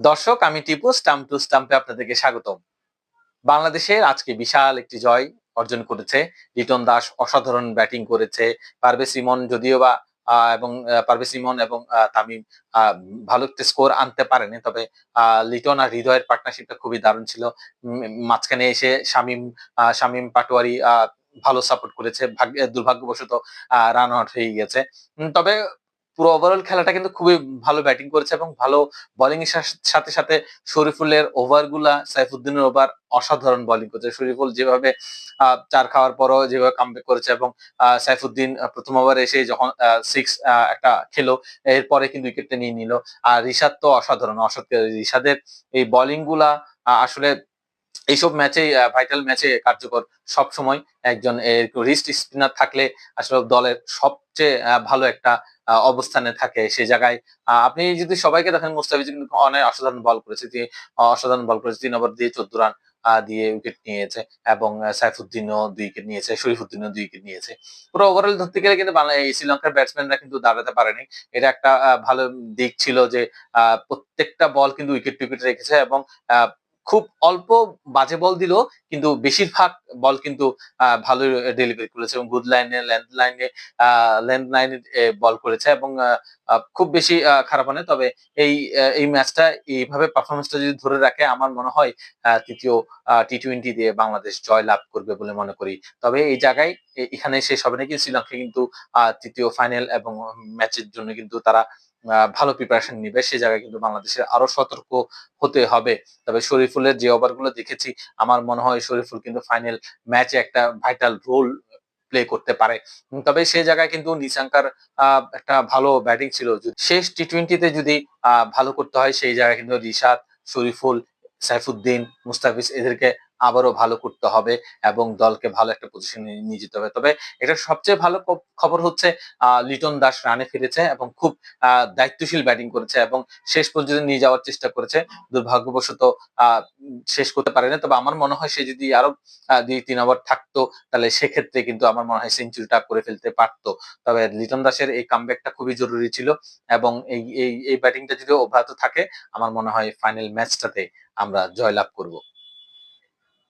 দর্শক, আমি Tipu, stump two স্টাম্পে আপনাদেরকে স্বাগতম। বাংলাদেশের আজকে বিশাল একটি জয় অর্জন করেছে। লিটন দাস অসাধারণ ব্যাটিং করেছে। পারভেজ ইমন যদিও বা এবং পারভেজ ইমন এবং তামিম ভালো একটা স্কোর আনতে পারেনি। তবে লিটন আর হৃদয়ের পার্টনারশিপটা খুবই দারুণ ছিল। মাঝখানে এসে শামিম শামিম পাটোয়ারি ভালো সাপোর্ট করেছে। ভাগ্য, দুর্ভাগ্যবশত রান আউট হয়ে গেছে। তবে পুরো ওভারঅল খেলাটা কিন্তু খুবই ভালো ব্যাটিং করেছে এবং ভালো বোলিং এর সাথে সাথে শরীফুলের ওভারগুলা, সাইফুদ্দিনের ওভার অসাধারণ বোলিং করেছে। শরীফুল যেভাবে চার খাওয়ার পরও যেভাবে কামব্যাক করেছে এবং সাইফুদ্দিন প্রথম ওভারে এসে যখন সিক্স একটা খেলো, এরপরে কিন্তু উইকেটটা নিয়ে নিল। আর রিশাদ তো অসাধারণ অসাধারণ রিশাদের এই বোলিংগুলা আসলে এইসব ম্যাচে ভাইটাল ম্যাচে কার্যকর সব সময় একজন রিস্ট স্পিনার থাকলে আসলে দলের সবচেয়ে ভালো একটা অবস্থানে থাকে সেই জায়গায়। আপনি যদি সবাইকে দেখেন, মুস্তাফিজ কিন্তু অনেক অসাধারণ বল করেছে। তিনি অসাধারণ বল করেছে। তিন ওভার দিয়ে চোদ্দ রান দিয়ে উইকেট নিয়েছে এবং সাইফুদ্দিনও দুই উইকেট নিয়েছে, শরীফুদ্দিনও দুই উইকেট নিয়েছে। পুরো ওভারঅল ধরতে গেলে কিন্তু শ্রীলঙ্কার ব্যাটসম্যানরা কিন্তু দাঁড়াতে পারেনি। এটা একটা ভালো দিক ছিল যে প্রত্যেকটা বল কিন্তু উইকেট টুইকেট রেখেছে এবং খুব অল্প বাজে বল দিল, কিন্তু বেশিরভাগ বল কিন্তু ভালো ডেলিভারি করেছে এবং গুড লাইনে ল্যান্ড লাইনে ল্যান্ড লাইনে বল করেছে এবং খুব বেশি খারাপ হয় তবে এই এই ম্যাচটা, এইভাবে পারফরমেন্সটা যদি ধরে রাখে, আমার মনে হয় তৃতীয় টি টোয়েন্টি দিয়ে বাংলাদেশ জয় লাভ করবে বলে মনে করি। তবে এই জায়গায় এখানে শেষ হবে না। কিন্তু শ্রীলঙ্কা কিন্তু তৃতীয় ফাইনাল এবং ম্যাচের জন্য কিন্তু তারা ভালো প্রিপারেশন নিবে। সে জায়গায় কিন্তু বাংলাদেশের আরও সতর্ক হতে হবে। তবে শরীফুলের যে ওভারগুলো দেখেছি, আমার মনে হয় শরীফুল কিন্তু ফাইনাল ম্যাচে একটা ভাইটাল রোল প্লে করতে পারে। তবে সেই জায়গায় কিন্তু নিশাঙ্কার একটা ভালো ব্যাটিং ছিল। শেষ টি টোয়েন্টিতে যদি ভালো করতে হয়, সেই জায়গায় কিন্তু রিশাদ, শরীফুল, সাইফুদ্দিন, মুস্তাফিজ এদেরকে আবারও ভালো করতে হবে এবং দলকে ভালো একটা পজিশনে নিয়ে যেতে হবে। তবে এটা সবচেয়ে ভালো খবর হচ্ছে লিটন দাস রানে ফিরেছে এবং খুব দায়িত্বশীল ব্যাটিং করেছে এবং শেষ পর্যন্ত নিয়ে যাওয়ার চেষ্টা করেছে। দুর্ভাগ্যবশত শেষ করতে পারেনি। তবে আমার মনে হয় সে যদি আরও দুই, তিন ওভার থাকতো, তাহলে সেক্ষেত্রে কিন্তু আমার মনে হয় সেঞ্চুরিটা করে ফেলতে পারতো। তবে লিটন দাসের এই কামব্যাকটা খুবই জরুরি ছিল এবং এই এই ব্যাটিংটা যদি অব্যাহত থাকে, আমার মনে হয় ফাইনাল ম্যাচটাতে আমরা জয়লাভ করব।